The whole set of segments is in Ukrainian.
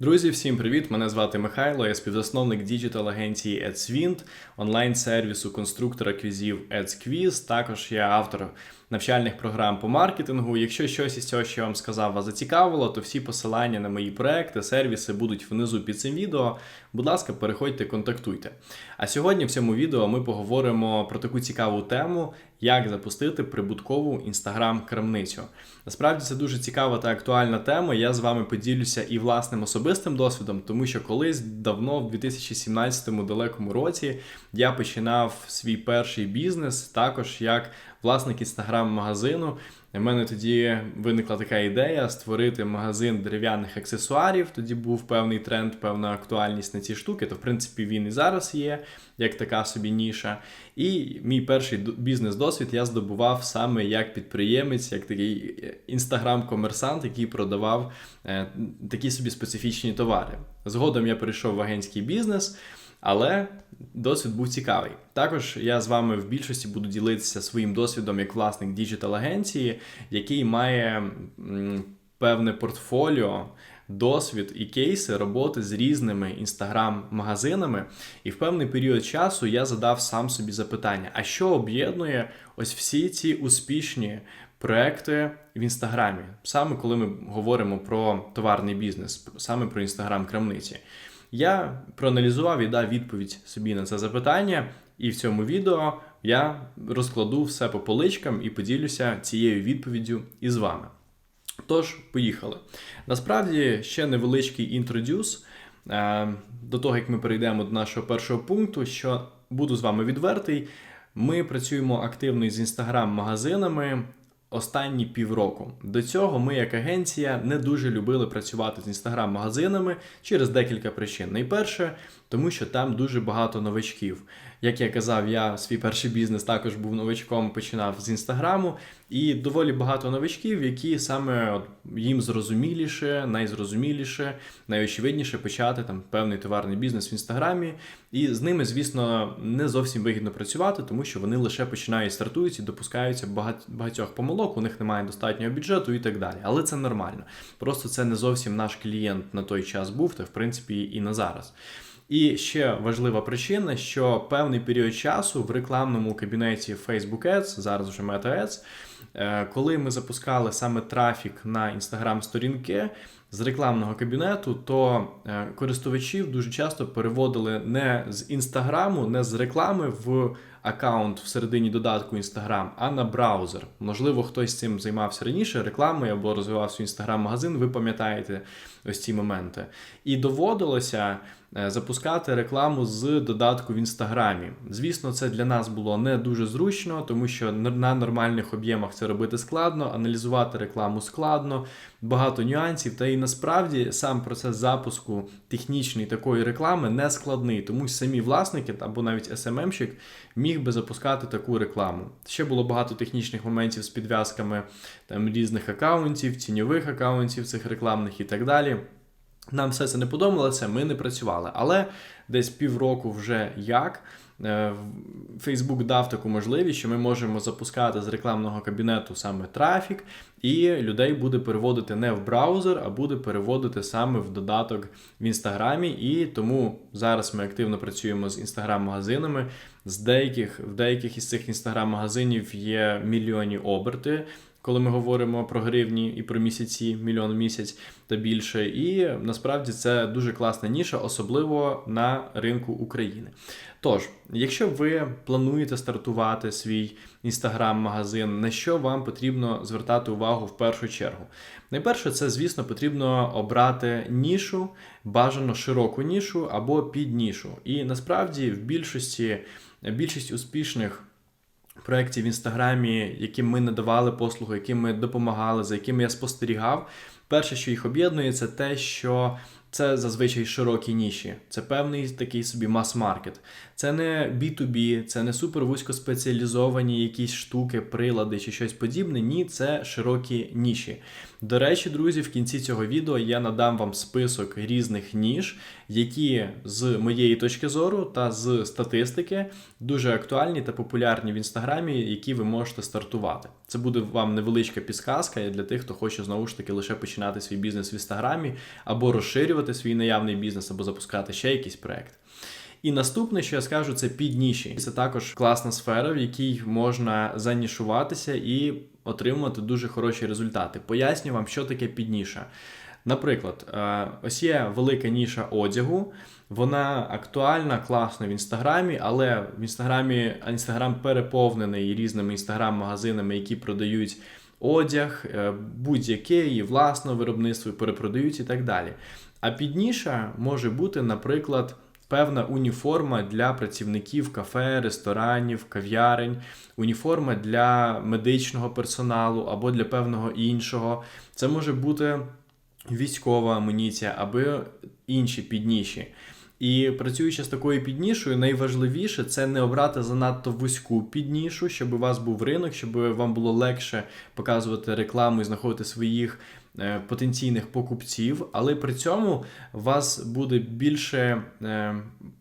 Друзі, всім привіт! Мене звати Михайло, я співзасновник діджитал-агенції AdsWind, онлайн-сервісу конструктора квізів AdsQuiz. Також я автор навчальних програм по маркетингу. Якщо щось із цього, що я вам сказав, вас зацікавило, то всі посилання на мої проекти, сервіси будуть внизу під цим відео. Будь ласка, переходьте, контактуйте. А сьогодні в цьому відео ми поговоримо про таку цікаву тему, як запустити прибуткову інстаграм-крамницю. Насправді це дуже цікава та актуальна тема. Я з вами поділюся і власним особистим досвідом, тому що колись давно, в 2017 далекому році, я починав свій перший бізнес також як власник інстаграм-магазину. У мене тоді виникла така ідея створити магазин дерев'яних аксесуарів. Тоді був певний тренд, певна актуальність на ці штуки. То, в принципі, він і зараз є, як така собі ніша. І мій перший бізнес-досвід я здобував саме як підприємець, як такий інстаграм-комерсант, який продавав е, такі собі специфічні товари. Згодом я перейшов в агентський бізнес. Але досвід був цікавий. Також я з вами в більшості буду ділитися своїм досвідом як власник діджитал-агенції, який має певне портфоліо. Досвід і кейси роботи з різними інстаграм-магазинами, і в певний період часу я задав сам собі запитання: а що об'єднує ось всі ці успішні проекти в інстаграмі, саме коли ми говоримо про товарний бізнес, саме про інстаграм-крамниці? Я проаналізував і дав відповідь собі на це запитання, і в цьому відео я розкладу все по поличкам і поділюся цією відповіддю із вами. Тож, поїхали. Насправді, ще невеличкий інтродюс е, до того, як ми перейдемо до нашого першого пункту, що буду з вами відвертий. Ми працюємо активно із інстаграм-магазинами останні півроку. До цього ми, як агенція, не дуже любили працювати з інстаграм-магазинами через декілька причин. Найперше, тому що там дуже багато новачків. Як я казав, я свій перший бізнес також був новачком, починав з інстаграму, і доволі багато новачків, які саме їм зрозуміліше, найзрозуміліше, найочевидніше почати там певний товарний бізнес в інстаграмі. І з ними, звісно, не зовсім вигідно працювати, тому що вони лише починають стартують і допускаються багатьох помилок, у них немає достатнього бюджету і так далі. Але це нормально. Просто це не зовсім наш клієнт на той час був, та в принципі і на зараз. І ще важлива причина, що певний період часу в рекламному кабінеті Facebook Ads, зараз вже Meta Ads, е, коли ми запускали саме трафік на Instagram сторінки з рекламного кабінету, то е, користувачів дуже часто переводили не з інстаграму, не з реклами в аккаунт всередині додатку Instagram, а на браузер. Можливо, хтось цим займався раніше рекламою або розвивав свій інстаграм-магазин. Ви пам'ятаєте ось ці моменти. І доводилося. Е, запускати рекламу з додатку в інстаграмі. Звісно, це для нас було не дуже зручно, тому що на нормальних об'ємах це робити складно, аналізувати рекламу складно, багато нюансів. Та і насправді сам процес запуску технічної такої реклами не складний, тому самі власники або навіть SMM-щик міг би запускати таку рекламу. Ще було багато технічних моментів з підв'язками там різних акаунтів, тіньових акаунтів цих рекламних і так далі. Нам все це не подобалося, ми не працювали. Але десь півроку вже як е, Facebook дав таку можливість, що ми можемо запускати з рекламного кабінету саме трафік, і людей буде переводити не в браузер, а буде переводити саме в додаток в інстаграмі. І тому зараз ми активно працюємо з інстаграм-магазинами. З деяких в деяких із цих інстаграм-магазинів є мільйонні оберти коли ми говоримо про гривні і про місяці, мільйон місяць та більше. І насправді це дуже класна ніша, особливо на ринку України. Тож, якщо ви плануєте стартувати свій інстаграм-магазин, на що вам потрібно звертати увагу в першу чергу? Найперше, це, звісно, потрібно обрати нішу, бажано широку нішу або піднішу. І насправді в більшості більшість успішних проєктів в інстаграмі, яким ми надавали послугу, яким ми допомагали, за якими я спостерігав. Перше, що їх об'єднує, це те, що це зазвичай широкі ніші, це певний такий собі мас-маркет. Це не B2B, це не супер вузькоспеціалізовані якісь штуки, прилади чи щось подібне. Ні, це широкі ніші. До речі, друзі, в кінці цього відео я надам вам список різних ніж, які з моєї точки зору та з статистики дуже актуальні та популярні в інстаграмі, які ви можете стартувати. Це буде вам невеличка підсказка для тих, хто хоче знову ж таки лише починати свій бізнес в інстаграмі, або розширювати свій наявний бізнес, або запускати ще якийсь проект. І наступне, що я скажу, це підніші. Це також класна сфера, в якій можна занішуватися і отримувати дуже хороші результати. Поясню вам, що таке підніша. Наприклад, е, ось є велика ніша одягу, вона актуальна, класна в інстаграмі, але в інстаграмі інстаграм переповнений різними інстаграм-магазинами, які продають одяг, е, будь-яке і власне виробництво перепродають і так далі. А підніша може бути, наприклад певна уніформа для працівників кафе, ресторанів, кав'ярень, уніформа для медичного персоналу або для певного іншого. Це може бути військова амуніція або інші підніші. І працюючи з такою піднішою, найважливіше це не обрати занадто вузьку піднішу, щоб у вас був ринок, щоб вам було легше показувати рекламу і знаходити своїх потенційних покупців, але при цьому у вас буде більше е,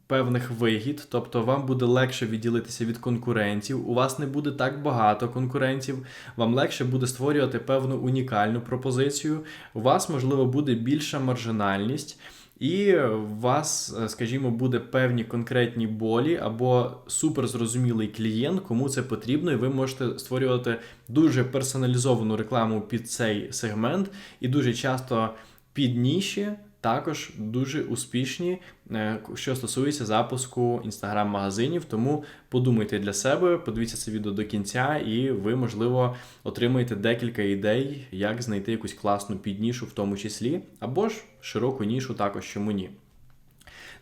певних вигід, тобто вам буде легше відділитися від конкурентів. У вас не буде так багато конкурентів, вам легше буде створювати певну унікальну пропозицію. У вас, можливо, буде більша маржинальність. І у вас, е, скажімо, буде певні конкретні болі або суперзрозумілий клієнт, кому це потрібно, і ви можете створювати дуже персоналізовану рекламу під цей сегмент, і дуже часто під ніші також дуже успішні, е, що стосується запуску інстаграм-магазинів. Тому подумайте для себе, подивіться це відео до кінця, і ви, можливо, отримаєте декілька ідей, як знайти якусь класну піднішу, в тому числі, або ж широку нішу, також чому ні.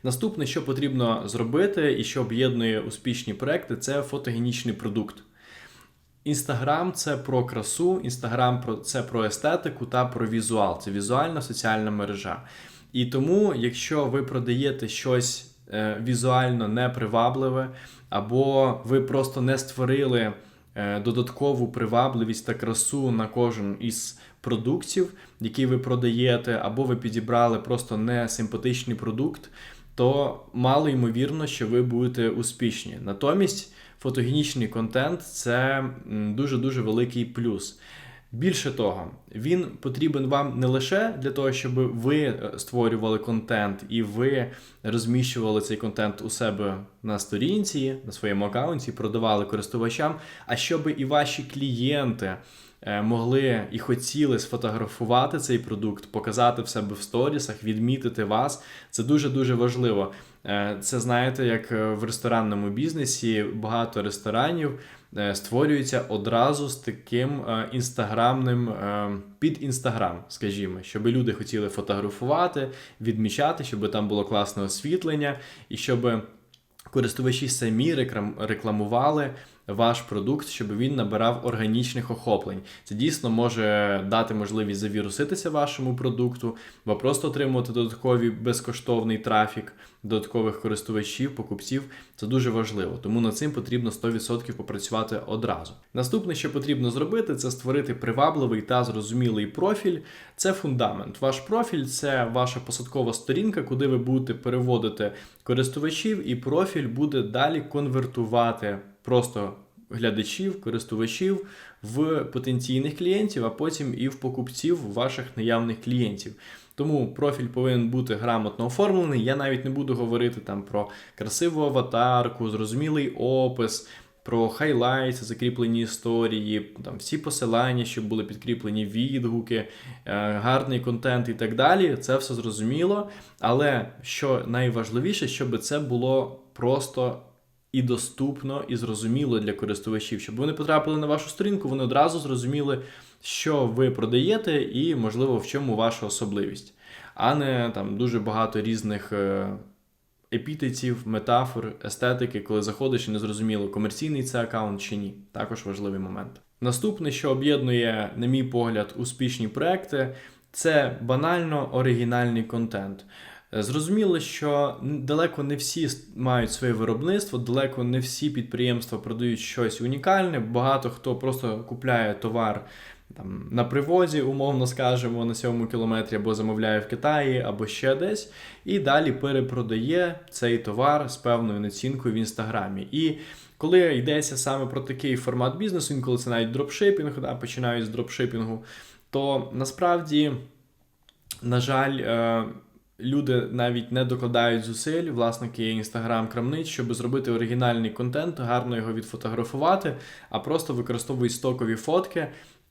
Наступне, що потрібно зробити, і що об'єднує успішні проекти, це фотогенічний продукт. Інстаграм це про красу, інстаграм це про естетику та про візуал. Це візуальна соціальна мережа. І тому, якщо ви продаєте щось е, візуально непривабливе, або ви просто не створили е, додаткову привабливість та красу на кожен із продуктів, які ви продаєте, або ви підібрали просто несимпатичний продукт, то мало ймовірно, що ви будете успішні. Натомість фотогенічний контент це дуже-дуже великий плюс. Більше того, він потрібен вам не лише для того, щоб ви е, створювали контент і ви розміщували цей контент у себе на сторінці, на своєму аккаунті, продавали користувачам, а щоб і ваші клієнти могли і хотіли сфотографувати цей продукт, показати в себе в сторісах, відмітити вас. Це дуже-дуже важливо. Е, це знаєте, як е, в ресторанному бізнесі багато ресторанів створюються одразу з таким інстаграмним під інстаграм, скажімо, щоб люди хотіли фотографувати, відмічати, щоб там було класне освітлення і щоб користувачі самі рекламували ваш продукт, щоб він набирав органічних охоплень. Це дійсно може дати можливість завіруситися вашому продукту, або просто отримувати додатковий безкоштовний трафік, додаткових користувачів, покупців. Це дуже важливо, тому над цим потрібно 100% попрацювати одразу. Наступне, що потрібно зробити, це створити привабливий та зрозумілий профіль. Це фундамент. Ваш профіль це ваша посадкова сторінка, куди ви будете переводити користувачів, і профіль буде далі конвертувати просто глядачів, користувачів в потенційних клієнтів, а потім і в покупців ваших наявних клієнтів. Тому профіль повинен бути грамотно оформлений. Я навіть не буду говорити там про красиву аватарку, зрозумілий опис. Про хайлайти, закріплені історії, там всі посилання, щоб були підкріплені відгуки, е, гарний контент і так далі. Це все зрозуміло. Але що найважливіше, щоб це було просто і доступно, і зрозуміло для користувачів, щоб вони потрапили на вашу сторінку, вони одразу зрозуміли, що ви продаєте, і, можливо, в чому ваша особливість, а не там дуже багато різних. Е, епітетів, метафор, естетики, коли заходиш і не зрозуміло, комерційний це аккаунт чи ні. Також важливий момент. Наступне, що об'єднує, на мій погляд, успішні проекти, це банально оригінальний контент. Е, зрозуміло, що далеко не всі мають своє виробництво, далеко не всі підприємства продають щось унікальне. Багато хто просто купляє товар там на привозі, умовно скажемо, на сьомому кілометрі, або замовляє в Китаї, або ще десь, і далі перепродає цей товар з певною націнкою в інстаграмі. І коли йдеться саме про такий формат бізнесу, інколи це навіть дропшипінг, да, починають з дропшипінгу, то насправді, на жаль, е, люди навіть не докладають зусиль, власники інстаграм-крамниць, щоб зробити оригінальний контент, гарно його відфотографувати, а просто використовують стокові фотки.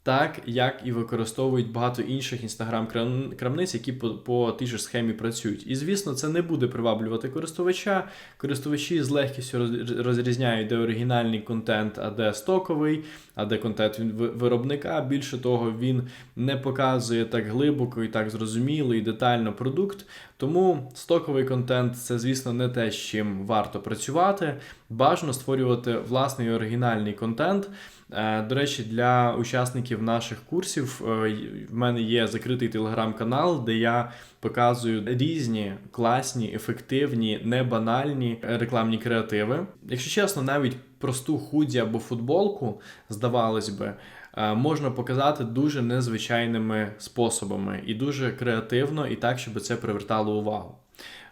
Так, як і використовують багато інших інстаграм-крамниць, які по, по тій ж схемі працюють. І звісно, це не буде приваблювати користувача. Користувачі з легкістю роз- розрізняють, де оригінальний контент, а де стоковий, а де контент виробника. Більше того, він не показує так глибоко і так зрозуміло і детально продукт. Тому стоковий контент це, звісно, не те, з чим варто працювати. Бажано створювати власний оригінальний контент. Е, До речі, для учасників наших курсів е, в мене є закритий телеграм-канал, де я показую різні класні, ефективні, небанальні рекламні креативи. Якщо чесно, навіть просту худі або футболку, здавалось би, можна показати дуже незвичайними способами і дуже креативно, і так, щоб це привертало увагу.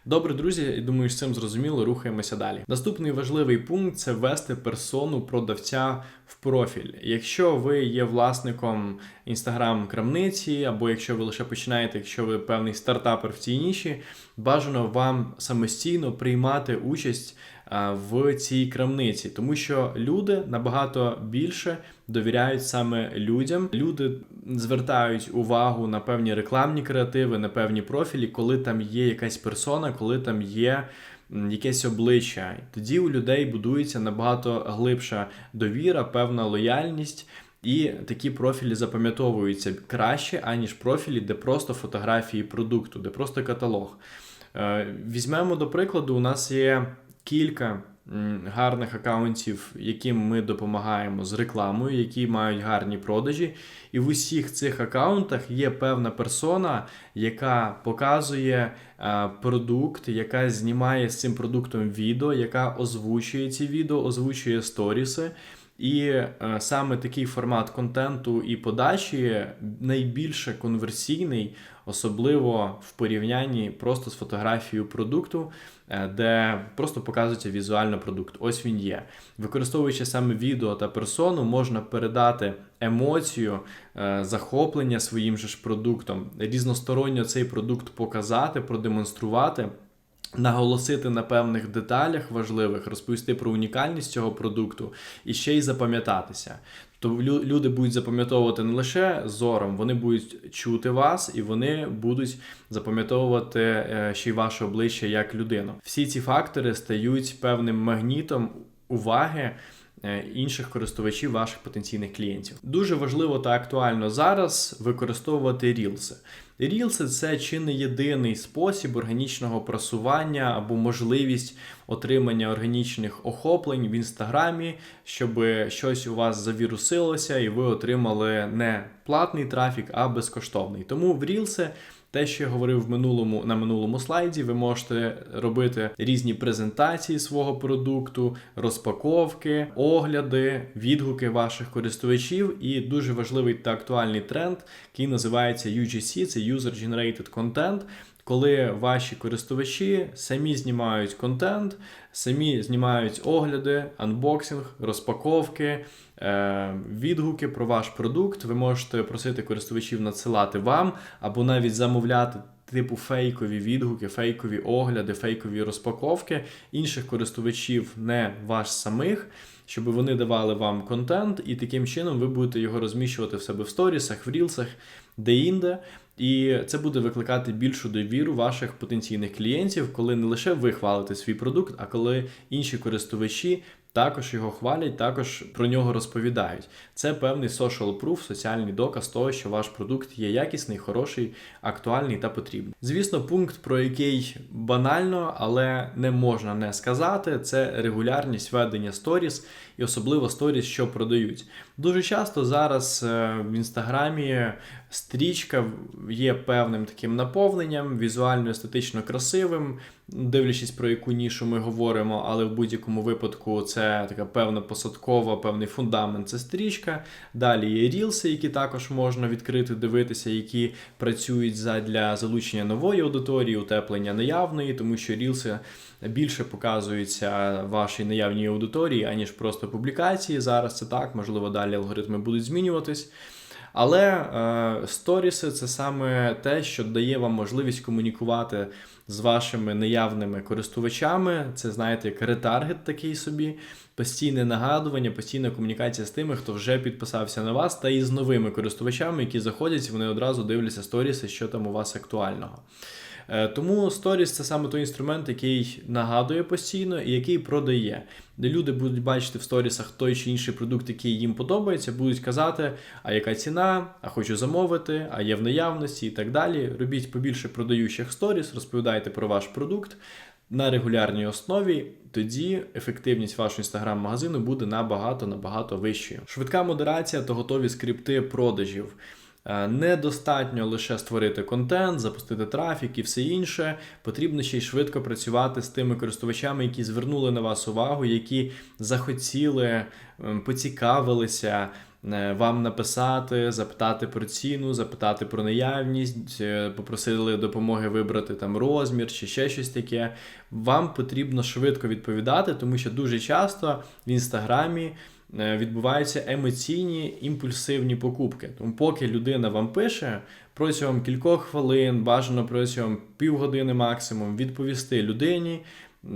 Добре, друзі, думаю, з цим зрозуміло, рухаємося далі. Наступний важливий пункт це ввести персону продавця в профіль. Якщо ви є власником інстаграм-крамниці, або якщо ви лише починаєте, якщо ви певний стартапер в цій ніші, бажано вам самостійно приймати участь в цій крамниці, тому що люди набагато більше довіряють саме людям. Люди звертають увагу на певні рекламні креативи, на певні профілі, коли там є якась персона, коли там є. Якесь обличчя, тоді у людей будується набагато глибша довіра, певна лояльність, і такі профілі запам'ятовуються краще, аніж профілі, де просто фотографії продукту, де просто каталог. Е, Візьмемо до прикладу, у нас є кілька гарних акаунтів, яким ми допомагаємо з рекламою, які мають гарні продажі. І в усіх цих акаунтах є певна персона, яка показує е, продукт, яка знімає з цим продуктом відео, яка озвучує ці відео, озвучує сторіси. І е, саме такий формат контенту і подачі найбільше конверсійний, особливо в порівнянні просто з фотографією продукту, е, де просто показується візуально продукт. Ось він є. Використовуючи саме відео та персону, можна передати емоцію, е, захоплення своїм же ж продуктом, різносторонньо цей продукт показати, продемонструвати. Наголосити на певних деталях важливих, розповісти про унікальність цього продукту і ще й запам'ятатися. То лю- люди будуть запам'ятовувати не лише зором, вони будуть чути вас і вони будуть запам'ятовувати е, ще й ваше обличчя як людину. Всі ці фактори стають певним магнітом уваги інших користувачів ваших потенційних клієнтів. Дуже важливо та актуально зараз використовувати рілси. Рілси це чи не єдиний спосіб органічного просування або можливість отримання органічних охоплень в інстаграмі, щоб щось у вас завірусилося і ви отримали не платний трафік, а безкоштовний. Тому в рілси те, що я говорив в минулому на минулому слайді, ви можете робити різні презентації свого продукту, розпаковки, огляди, відгуки ваших користувачів. І дуже важливий та актуальний тренд, який називається UGC, це User Generated Content. Коли ваші користувачі самі знімають контент, самі знімають огляди, анбоксинг, розпаковки, е, відгуки про ваш продукт, ви можете просити користувачів надсилати вам або навіть замовляти. Типу фейкові відгуки, фейкові огляди, фейкові розпаковки інших користувачів, не ваш самих, щоб вони давали вам контент, і таким чином ви будете його розміщувати в себе в сторісах, в рілсах, де-інде. І це буде викликати більшу довіру ваших потенційних клієнтів, коли не лише ви хвалите свій продукт, а коли інші користувачі також його хвалять, також про нього розповідають. Це певний social proof, соціальний доказ того, що ваш продукт є якісний, хороший, актуальний та потрібний. Звісно, пункт, про який банально, але не можна не сказати, це регулярність ведення сторіс і особливо сторіс, що продають. Дуже часто зараз е, в інстаграмі Стрічка є певним таким наповненням, візуально естетично красивим, дивлячись про яку нішу ми говоримо, але в будь-якому випадку це така певна посадкова, певний фундамент це стрічка. Далі є рілси, які також можна відкрити, дивитися, які працюють для залучення нової аудиторії, утеплення наявної, тому що рілси більше показуються вашій наявній аудиторії, аніж просто публікації. Зараз це так, можливо, далі алгоритми будуть змінюватись. Але е, сторіси це саме те, що дає вам можливість комунікувати з вашими наявними користувачами. Це, знаєте, як ретаргет такий собі, постійне нагадування, постійна комунікація з тими, хто вже підписався на вас, та і з новими користувачами, які заходять, вони одразу дивляться сторіси, що там у вас актуального. Е, тому Stories це саме той інструмент, який нагадує постійно і який продає. Люди будуть бачити в сторісах той чи інший продукт, який їм подобається, будуть казати, а яка ціна, а хочу замовити, а є в наявності і так далі. Робіть побільше продаючих сторіс, розповідайте про ваш продукт. На регулярній основі тоді ефективність вашого інстаграм-магазину буде набагато набагато вищою. Швидка модерація та готові скрипти продажів. Е, недостатньо лише створити контент, запустити трафік і все інше. Потрібно ще й швидко працювати з тими користувачами, які звернули на вас увагу, які захотіли, ем, поцікавилися. Е, вам написати, запитати про ціну, запитати про наявність, е, попросили допомоги вибрати там розмір чи ще щось таке. Вам потрібно швидко відповідати, тому що дуже часто в інстаграмі відбуваються емоційні імпульсивні покупки. Тому, поки людина вам пише, протягом кількох хвилин, бажано протягом півгодини максимум відповісти людині.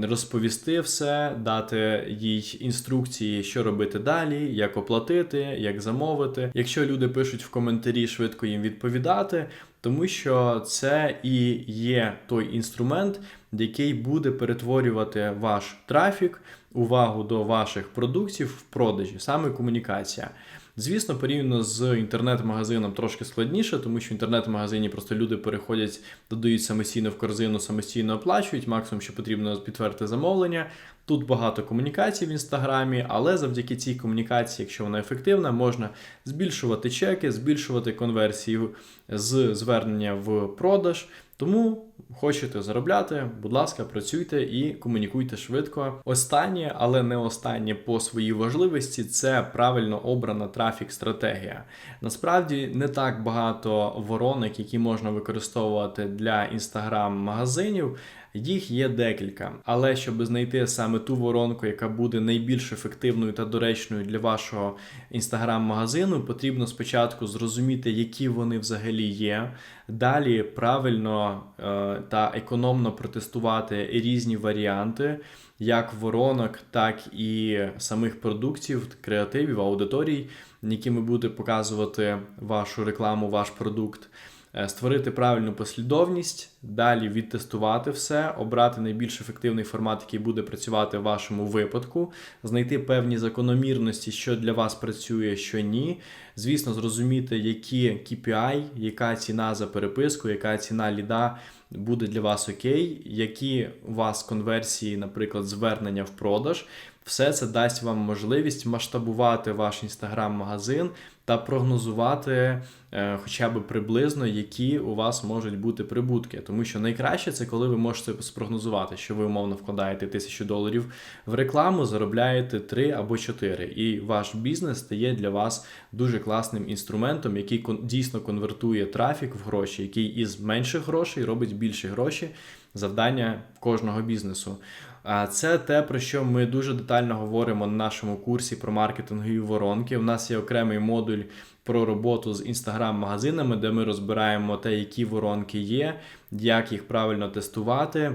Розповісти все, дати їй інструкції, що робити далі, як оплатити, як замовити. Якщо люди пишуть в коментарі, швидко їм відповідати, тому що це і є той інструмент, який буде перетворювати ваш трафік увагу до ваших продуктів в продажі, саме комунікація. Звісно, порівняно з інтернет-магазином трошки складніше, тому що в інтернет-магазині просто люди переходять, додають самостійно в корзину, самостійно оплачують, максимум, що потрібно підтвердити замовлення. Тут багато комунікацій в інстаграмі, але завдяки цій комунікації, якщо вона ефективна, можна збільшувати чеки, збільшувати конверсію з звернення в продаж. Тому хочете заробляти, будь ласка, працюйте і комунікуйте швидко. Останнє, але не останнє по своїй важливості це правильно обрана трафік-стратегія. Насправді не так багато воронок, які можна використовувати для інстаграм-магазинів. Їх є декілька, але щоб знайти саме ту воронку, яка буде найбільш ефективною та доречною для вашого інстаграм-магазину, потрібно спочатку зрозуміти, які вони взагалі є. Далі правильно е, та економно протестувати різні варіанти, як воронок, так і самих продуктів, креативів, аудиторій, якими будете показувати вашу рекламу, ваш продукт. Е, створити правильну послідовність, далі відтестувати все, обрати найбільш ефективний формат, який буде працювати в вашому випадку, знайти певні закономірності, що для вас працює, що ні. Звісно, зрозуміти, які KPI, яка ціна за переписку, яка ціна ліда буде для вас окей, які у вас конверсії, наприклад, звернення в продаж. Все це дасть вам можливість масштабувати ваш інстаграм-магазин та прогнозувати е, хоча б приблизно, які у вас можуть бути прибутки. Тому що найкраще це коли ви можете спрогнозувати, що ви умовно вкладаєте тисячу доларів в рекламу, заробляєте 3 або 4. І ваш бізнес стає для вас дуже класним інструментом, який дійсно конвертує трафік в гроші, який із менших грошей робить більше гроші. Завдання кожного бізнесу. Це те, про що ми дуже детально говоримо на нашому курсі про маркетингові воронки. У нас є окремий модуль про роботу з інстаграм-магазинами, де ми розбираємо те, які воронки є, як їх правильно тестувати.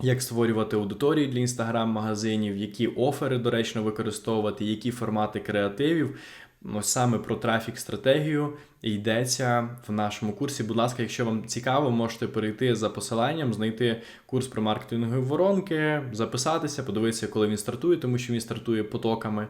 Як створювати аудиторії для інстаграм-магазинів, які офери доречно використовувати, які формати креативів. Ось саме про трафік-стратегію йдеться в нашому курсі. Будь ласка, якщо вам цікаво, можете перейти за посиланням, знайти курс про маркетингові воронки, записатися, подивитися, коли він стартує, тому що він стартує потоками.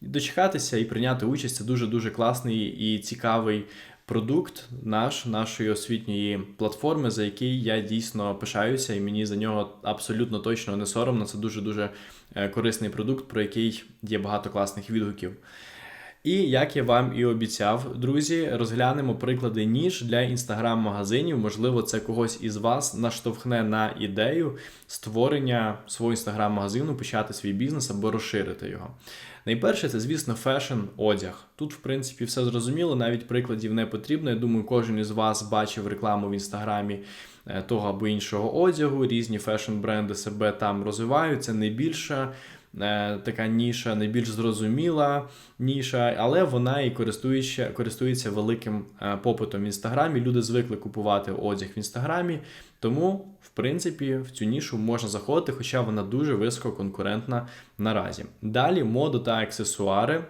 Дочекатися і прийняти участь це дуже-дуже класний і цікавий продукт наш, нашої освітньої платформи, за який я дійсно пишаюся, і мені за нього абсолютно точно не соромно. Це дуже-дуже е, корисний продукт, про який є багато класних відгуків. І як я вам і обіцяв, друзі, розглянемо приклади ніж для інстаграм-магазинів. Можливо, це когось із вас наштовхне на ідею створення свого інстаграм-магазину, почати свій бізнес або розширити його. Найперше, це, звісно, фешн одяг. Тут, в принципі, все зрозуміло, навіть прикладів не потрібно. Я думаю, кожен із вас бачив рекламу в інстаграмі е, того або іншого одягу. Різні фешн-бренди себе там розвивають. Це найбільша Е, така ніша, найбільш зрозуміла ніша, але вона і користується користується великим е, попитом в інстаграмі. Люди звикли купувати одяг в інстаграмі, тому, в принципі, в цю нішу можна заходити, хоча вона дуже висококонкурентна наразі. Далі мода та аксесуари.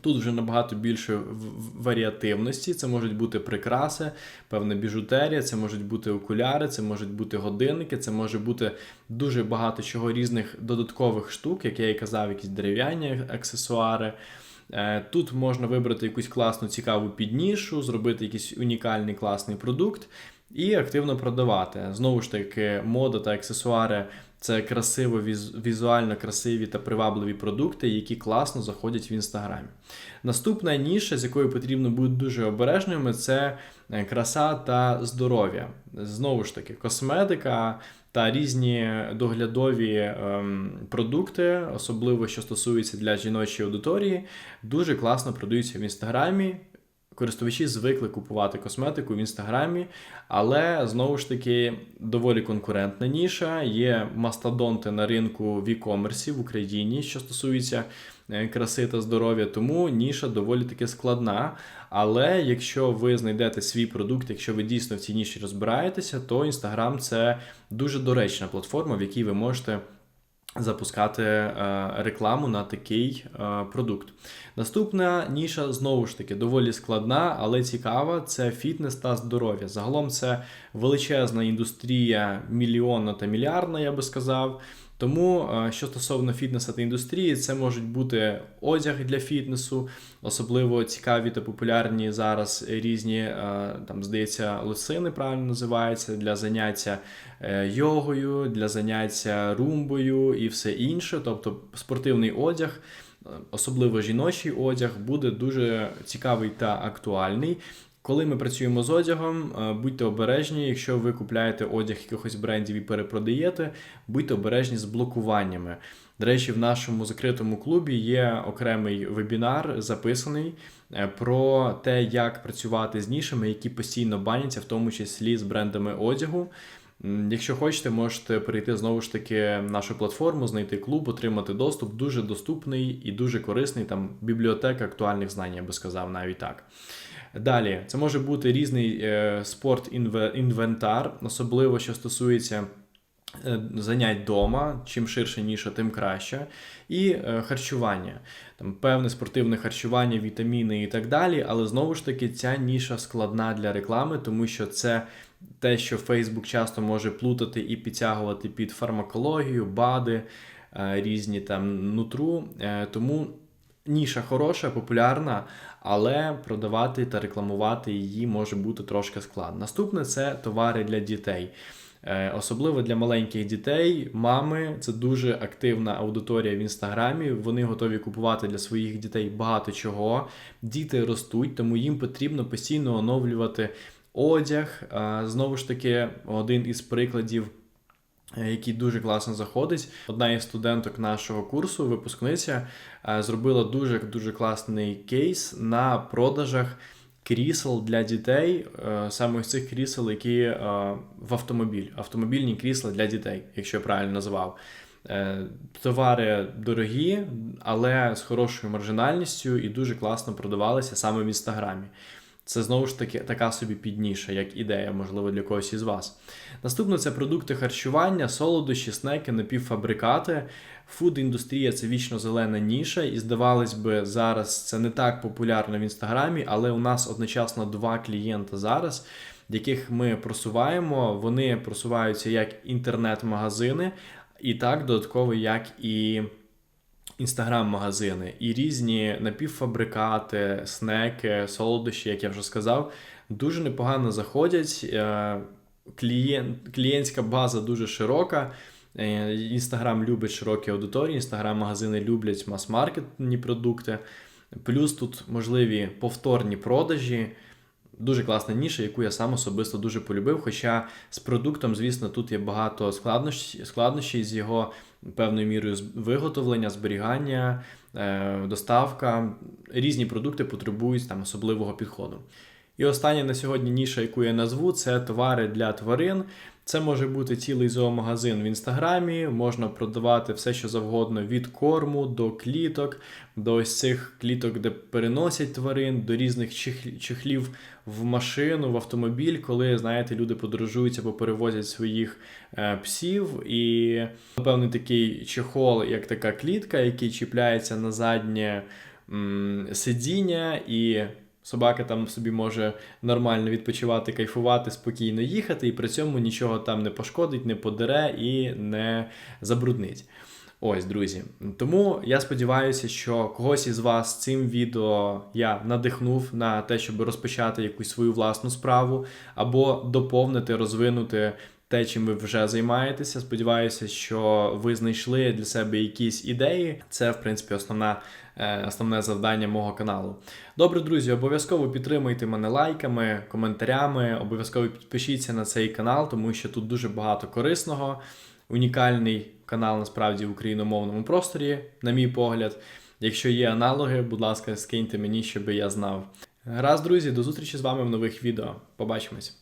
Тут вже набагато більше варіативності. Це можуть бути прикраси, певна біжутерія, це можуть бути окуляри, це можуть бути годинники, це може бути дуже багато чого різних додаткових штук, як я і казав, якісь дерев'яні аксесуари. Е, тут можна вибрати якусь класну цікаву піднішу, зробити якийсь унікальний класний продукт і активно продавати. Знову ж таки, мода та аксесуари це красиво, візуально красиві та привабливі продукти, які класно заходять в інстаграмі. Наступна ніша, з якою потрібно бути дуже обережними, це е, краса та здоров'я. Знову ж таки, косметика. Та різні доглядові ем, продукти, особливо що стосується для жіночої аудиторії, дуже класно продаються в інстаграмі. Користувачі звикли купувати косметику в інстаграмі, але знову ж таки доволі конкурентна ніша. Є мастодонти на ринку в e-commerce в Україні, що стосується е, краси та здоров'я, тому ніша доволі таки складна. Але якщо ви знайдете свій продукт, якщо ви дійсно в цій ніші розбираєтеся, то Інстаграм це дуже доречна платформа, в якій ви можете запускати е, рекламу на такий е, продукт. Наступна ніша знову ж таки доволі складна, але цікава це фітнес та здоров'я. Загалом це величезна індустрія, мільйонна та мільярдна, я би сказав. Тому, е, що стосовно фітнесу та індустрії, це можуть бути одяг для фітнесу, особливо цікаві та популярні зараз різні, е, там, здається, лосини правильно називаються, для заняття е, йогою, для заняття румбою і все інше. Тобто спортивний одяг. Особливо жіночий одяг буде дуже цікавий та актуальний. Коли ми працюємо з одягом, е, будьте обережні, якщо ви купляєте одяг якихось брендів і перепродаєте, будьте обережні з блокуваннями. До речі, в нашому закритому клубі є окремий вебінар, записаний е, про те, як працювати з нішами, які постійно баняться, в тому числі з брендами одягу. Якщо хочете, можете перейти знову ж таки нашу платформу, знайти клуб, отримати доступ. Дуже доступний і дуже корисний. Там бібліотека актуальних знань, я би сказав, навіть так. Далі, це може бути різний е, спорт-інвентар, особливо що стосується. Е, занять вдома, чим ширше ніша, тим краще. І е, харчування, там певне спортивне харчування, вітаміни і так далі. Але знову ж таки, ця ніша складна для реклами, тому що це те, що Facebook часто може плутати і підтягувати під фармакологію, БАДи, різні там нутру. Тому ніша хороша, популярна, але продавати та рекламувати її може бути трошки складно. Наступне це товари для дітей. Е, особливо для маленьких дітей, мами це дуже активна аудиторія в інстаграмі. Вони готові купувати для своїх дітей багато чого. Діти ростуть, тому їм потрібно постійно оновлювати одяг. Знову ж таки, один із прикладів. Е, який дуже класно заходить. Одна із студенток нашого курсу, випускниця, е, зробила дуже дуже класний кейс на продажах крісел для дітей, е, саме ось цих крісел, які в автомобіль, автомобільні крісла для дітей, якщо я правильно називав. Товари дорогі, але з хорошою маржинальністю і дуже класно продавалися саме в інстаграмі. Це знову ж таки така собі підніша, як ідея, можливо, для когось із вас. Наступно це продукти харчування, солодощі, снеки, напівфабрикати. Фуд-індустрія це вічно зелена ніша, і здавалось би, зараз це не так популярно в інстаграмі, але у нас одночасно два клієнти зараз, яких ми просуваємо. Вони просуваються як інтернет-магазини, і так додатково, як і інстаграм-магазини і різні напівфабрикати, снеки, солодощі, як я вже сказав, дуже непогано заходять. Е, клієнт, Клієнтська база дуже широка. Інстаграм любить широкі аудиторії, інстаграм-магазини люблять мас-маркетні продукти. Плюс тут можливі повторні продажі. Дуже класна ніша, яку я сам особисто дуже полюбив. Хоча з продуктом, звісно, тут є багато складнощів з його певною мірою виготовлення, зберігання, е, доставка. Різні продукти потребують там особливого підходу. І остання на сьогодні ніша, яку я назву, це товари для тварин. Це може бути цілий зоомагазин в інстаграмі, можна продавати все, що завгодно від корму до кліток, до ось цих кліток, де переносять тварин, до різних чехлів в машину, в автомобіль, коли знаєте, люди подорожують або перевозять своїх е, псів. І певний такий чехол, як така клітка, який чіпляється на заднє сидіння і. Собака там собі може нормально відпочивати, кайфувати, спокійно їхати, і при цьому нічого там не пошкодить, не подере і не забруднить. Ось, друзі. Тому я сподіваюся, що когось із вас цим відео я надихнув на те, щоб розпочати якусь свою власну справу, або доповнити, розвинути те, чим ви вже займаєтеся. Сподіваюся, що ви знайшли для себе якісь ідеї. Це, в принципі, основна, е, основне завдання мого каналу. Добре, друзі, обов'язково підтримуйте мене лайками, коментарями. Обов'язково підпишіться на цей канал, тому що тут дуже багато корисного. Унікальний канал насправді в україномовному просторі, на мій погляд. Якщо є аналоги, будь ласка, скиньте мені, щоб я знав. Раз, друзі, до зустрічі з вами в нових відео. Побачимось!